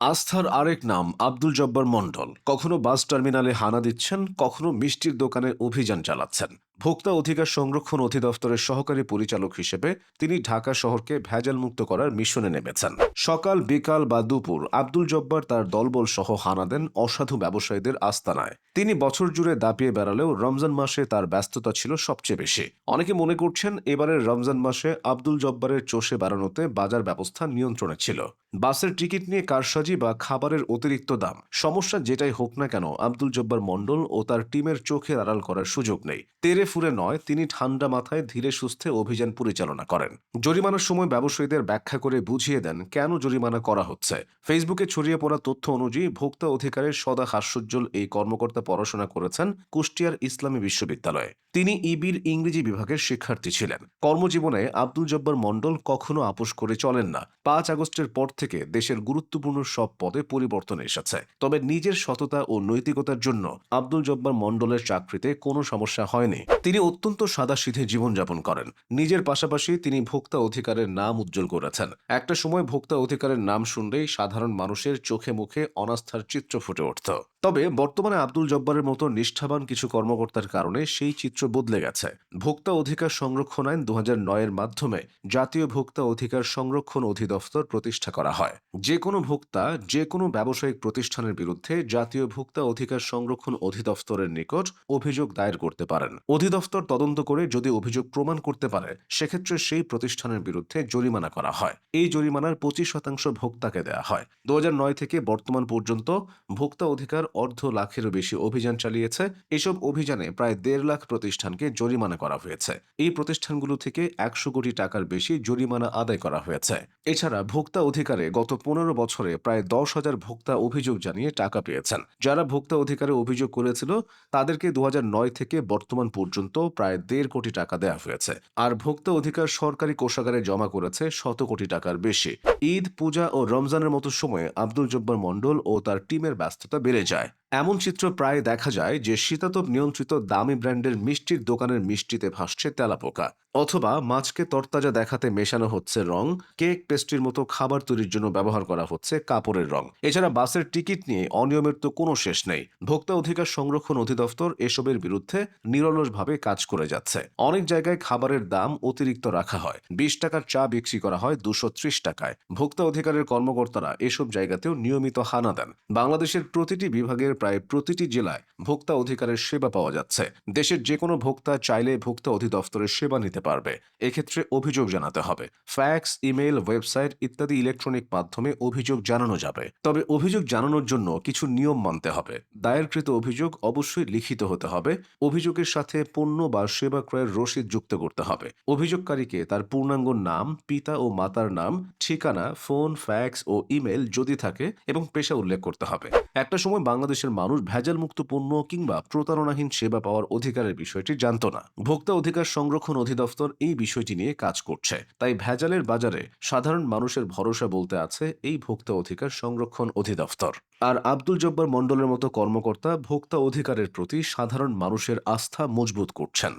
আস্থার আরেক নাম আব্দুল জব্বার মণ্ডল। কখনো বাস টার্মিনালে হানা দিচ্ছেন, কখনো মিষ্টির দোকানে অভিযান চালাচ্ছেন। ভোক্তা অধিকার সংরক্ষণ অধিদপ্তরের সহকারী পরিচালক হিসেবে তিনি ঢাকা শহরকে ভেজাল মুক্ত করার মিশনে নেমেছেন। সকাল, বিকাল বা দুপুর আব্দুল জব্বার তার দলবল সহ হানা দেন অসাধু ব্যবসায়ীদের আস্তানায়। তিনি বছর জুড়ে দাপিয়ে বেড়ালেও রমজান মাসে তার ব্যস্ততা ছিল সবচেয়ে বেশি। অনেকে মনে করছেন এবারের রমজান মাসে আব্দুল জব্বারের চষে বেড়ানোতে বাজার ব্যবস্থা নিয়ন্ত্রণে ছিল। বাসের টিকিট নিয়ে কারসাজি বা খাবারের অতিরিক্ত দাম। সমস্যা যেটাই হোক না কেন, আব্দুল জব্বার মণ্ডল ও তার টিমের চোখে আড়াল করার সুযোগ নেই। তেরে ফুরে নয়, তিনি ঠান্ডা মাথায় ধীরে সুস্থে অভিযান পরিচালনা করেন। জরিমানার সময় ব্যবসায়ীদের ব্যাখ্যা করে বুঝিয়ে দেন, কেন জরিমানা করা হচ্ছে? ফেসবুকে ছড়িয়ে পড়া তথ্য অনুযায়ী ভোক্তা অধিকারের সদা হাস্যোজ্জ্বল এই কর্মকর্তা পড়াশোনা করেছেন কুষ্টিয়ার ইসলামী বিশ্ববিদ্যালয়ে। তিনি ইবির ইংরেজি বিভাগের শিক্ষার্থী ছিলেন। কর্মজীবনে আব্দুল জব্বার মণ্ডল কখনো আপোষ করে চলেন না। পাঁচ আগস্টের পর থেকে দেশের গুরুত্বপূর্ণ সব পদে পরিবর্তন এসেছে। তবে নিজের সততা ও নৈতিকতার জন্য আব্দুল জব্বার মণ্ডলের চাকরিতে কোনো সমস্যা হয়নি। তিনি অত্যন্ত সাদাসিধে জীবনযাপন করেন। নিজের পাশাপাশি তিনি ভোক্তা অধিকারের নাম উজ্জ্বল করেছেন। একটা সময় ভোক্তা অধিকারের নাম শুনলেই সাধারণ মানুষের চোখে মুখে অনাস্থার চিত্র ফুটে উঠত। তবে বর্তমানে আব্দুল জব্বারের মতো নিষ্ঠাবান কিছু কর্মকর্তার কারণে সেই চিত্র বদলে গেছে। ভোক্তা অধিকার সংরক্ষণ আইন দু এর মাধ্যমে জাতীয় ভোক্তা অধিকার সংরক্ষণ অধিদপ্তর প্রতিষ্ঠা করা হয়। যে কোনো ভোক্তা, যে কোনো ব্যবসায়িক প্রতিষ্ঠানের বিরুদ্ধে জাতীয় ভোক্তা অধিকার সংরক্ষণ অধিদপ্তরের নিকট অভিযোগ দায়ের করতে পারেন। অধিদপ্তর তদন্ত করে যদি অভিযোগ প্রমাণ করতে পারে, সেক্ষেত্রে সেই প্রতিষ্ঠানের বিরুদ্ধে জরিমানা করা হয়। এই জরিমানার পঁচিশ শতাংশ ভোক্তাকে দেওয়া হয়। দু হাজার নয় থেকে বর্তমান পর্যন্ত ভোক্তা অধিকার অর্ধ লাখেরও বেশি অভিযান চালিয়েছে। এসব অভিযানে প্রায় দেড় লাখ প্রতিষ্ঠানকে জরিমানা করা হয়েছে। এই প্রতিষ্ঠানগুলো থেকে একশো কোটি টাকার বেশি জরিমানা আদায় করা হয়েছে। এছাড়া ভোক্তা অধিকারে গত পনেরো বছরে প্রায় দশ হাজার ভোক্তা অভিযোগ জানিয়ে টাকা পেয়েছেন। যারা ভোক্তা অধিকারে অভিযোগ করেছিল, তাদেরকে দু হাজার নয় থেকে বর্তমান পর্যন্ত প্রায় দেড় কোটি টাকা দেওয়া হয়েছে। আর ভোক্তা অধিকার সরকারি কোষাগারে জমা করেছে শত কোটি টাকার বেশি। ঈদ, পূজা ও রমজানের মতো সময়ে আব্দুল জব্বার মণ্ডল ও তার টিমের ব্যস্ততা বেড়ে যায়। guy. এমন চিত্র প্রায় দেখা যায় যে শীতাতপ নিয়ন্ত্রিত দামি ব্র্যান্ডের মিষ্টির দোকানের মিষ্টিতে ভাসছে তেলাপোকা, অথবা মাছকে তরতাজা দেখাতে মেশানো হচ্ছে রং, কেক পেস্ট্রির মতো খাবার তৈরির জন্য ব্যবহার করা হচ্ছে কাপড়ের রং। এছাড়া বাসের টিকিট নিয়ে অনিয়মের তো কোনো শেষ নেই। ভোক্তা অধিকার সংরক্ষণ অধিদপ্তর এসবের বিরুদ্ধে নিরলসভাবে কাজ করে যাচ্ছে। অনেক জায়গায় খাবারের দাম অতিরিক্ত রাখা হয়। বিশ টাকার চা বিক্রি করা হয় দুশো ত্রিশ টাকায়। ভোক্তা অধিকারের কর্মকর্তারা এসব জায়গাতেও নিয়মিত হানা দেন। বাংলাদেশের প্রতিটি বিভাগের প্রায় প্রতিটি জেলায় ভোক্তা অধিকারের সেবা পাওয়া যাচ্ছে। দেশের যে কোনো ভোক্তা চাইলে ভোক্তা অধিদপ্তরের সেবা নিতে পারবে। এক্ষেত্রে অভিযোগ জানাতে হবে। ফ্যাক্স ইমেল ওয়েবসাইট ইত্যাদি ইলেকট্রনিক মাধ্যমে অভিযোগ জানানো যাবে। তবে অভিযোগ জানানোর জন্য কিছু নিয়ম মানতে হবে। দায়েরকৃত অভিযোগ অবশ্যই লিখিত হতে হবে। অভিযোগের সাথে পণ্য বা সেবা ক্রয়ের রসিদ যুক্ত করতে হবে। অভিযোগকারীকে তার পূর্ণাঙ্গ নাম, পিতা ও মাতার নাম ঠিকানা, ফোন ফ্যাক্স ও ইমেল যদি থাকে এবং পেশা উল্লেখ করতে হবে। একটা সময় বাংলাদেশের মানুষ ভেজাল মুক্ত পণ্য কিংবা প্রতারণাহীন সেবা পাওয়ার অধিকারের বিষয়টি জানত না। ভোক্তা অধিকার সংরক্ষণ অধিদপ্তর এই বিষয়টি নিয়ে কাজ করছে। তাই ভেজালের বাজারে সাধারণ মানুষের ভরসা বলতে আছে এই ভোক্তা অধিকার সংরক্ষণ অধিদপ্তর। আর আব্দুল জব্বার মণ্ডলের মতো কর্মকর্তা ভোক্তা অধিকারের প্রতি সাধারণ মানুষের আস্থা মজবুত করছেন।